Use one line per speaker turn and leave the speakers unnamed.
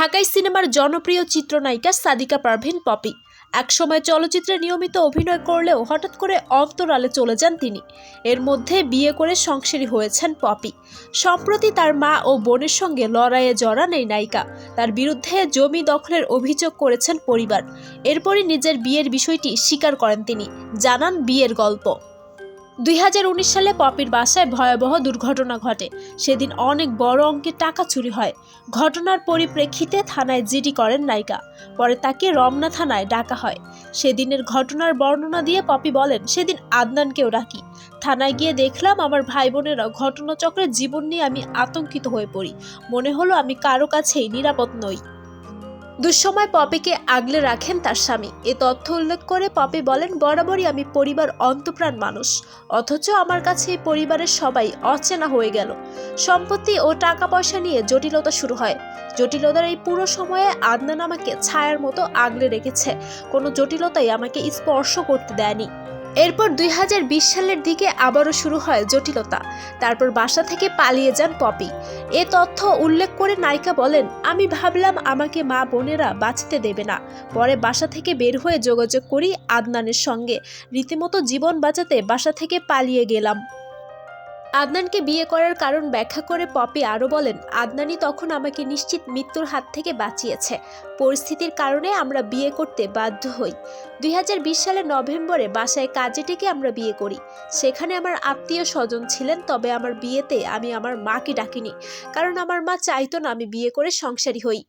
ঢাকাই সিনেমার জনপ্রিয় চিত্রনায়িকা সাদিকা পারভিন পপি। একসময় চলচ্চিত্রে নিয়মিত অভিনয় করলেও হঠাৎ করে অন্তরালে চলে যান তিনি। এর মধ্যে বিয়ে করে সংসারী হয়েছেন পপি। সম্প্রতি তার মা ও বোনের সঙ্গে লড়াইয়ে জড়ান এই নায়িকা। তার বিরুদ্ধে জমি দখলের অভিযোগ করেছেন পরিবার। এরপরই নিজের বিয়ের বিষয়টি স্বীকার করেন তিনি। জানান বিয়ের গল্প। দুই হাজার উনিশ সালে পপির বাসায় ভয়াবহ দুর্ঘটনা ঘটে। সেদিন অনেক বড় অঙ্কের টাকা চুরি হয়। ঘটনার পরিপ্রেক্ষিতে থানায় জিডি করেন নায়িকা। পরে তাকে রমনা থানায় ডাকা হয়। সেদিনের ঘটনার বর্ণনা দিয়ে পপি বলেন, সেদিন আদনানকেও ডাকি। থানায় গিয়ে দেখলাম আমার ভাই বোনেরা ঘটনাচক্রে জীবন নিয়ে আমি আতঙ্কিত হয়ে পড়ি। মনে হলো আমি কারও কাছেই নিরাপদ নই। দুঃসময় পপিকে আগলে রাখেন তার স্বামী। এ তথ্য উল্লেখ করে পপি বলেন, বরাবরই আমি পরিবার অন্তপ্রাণ মানুষ। অথচ আমার কাছে এই পরিবারের সবাই অচেনা হয়ে গেল। সম্পত্তি ও টাকা পয়সা নিয়ে জটিলতা শুরু হয়। জটিলতার এই পুরো সময়ে আদনান আমাকে ছায়ার মতো আগলে রেখেছে। কোনো জটিলতাই আমাকে স্পর্শ করতে দেয়নি। এরপর দুই হাজার বিশ সালের দিকে আবারও শুরু হয় জটিলতা। তারপর বাসা থেকে পালিয়ে যান পপি। এ তথ্য উল্লেখ করে নায়িকা বলেন, আমি ভাবলাম আমাকে মা বোনেরা বাঁচতে দেবে না। পরে বাসা থেকে বের হয়ে যোগাযোগ করি আদনানের সঙ্গে। রীতিমতো জীবন বাঁচাতে বাসা থেকে পালিয়ে গেলাম। আদনানকে বিয়ে করার কারণ ব্যাখ্যা করে পপি আরও বলেন আদনানি তখন আমাকে নিশ্চিত মৃত্যুর হাত থেকে বাঁচিয়েছে। পরিস্থিতির কারণে আমরা বিয়ে করতে বাধ্য হই। দুই সালের নভেম্বরে বাসায় কাজে ডেকে আমরা বিয়ে করি। সেখানে আমার আত্মীয় স্বজন ছিলেন, তবে আমার বিয়েতে আমি আমার মাকে ডাকিনি। কারণ আমার মা চাইতো না আমি বিয়ে করে সংসারী হই।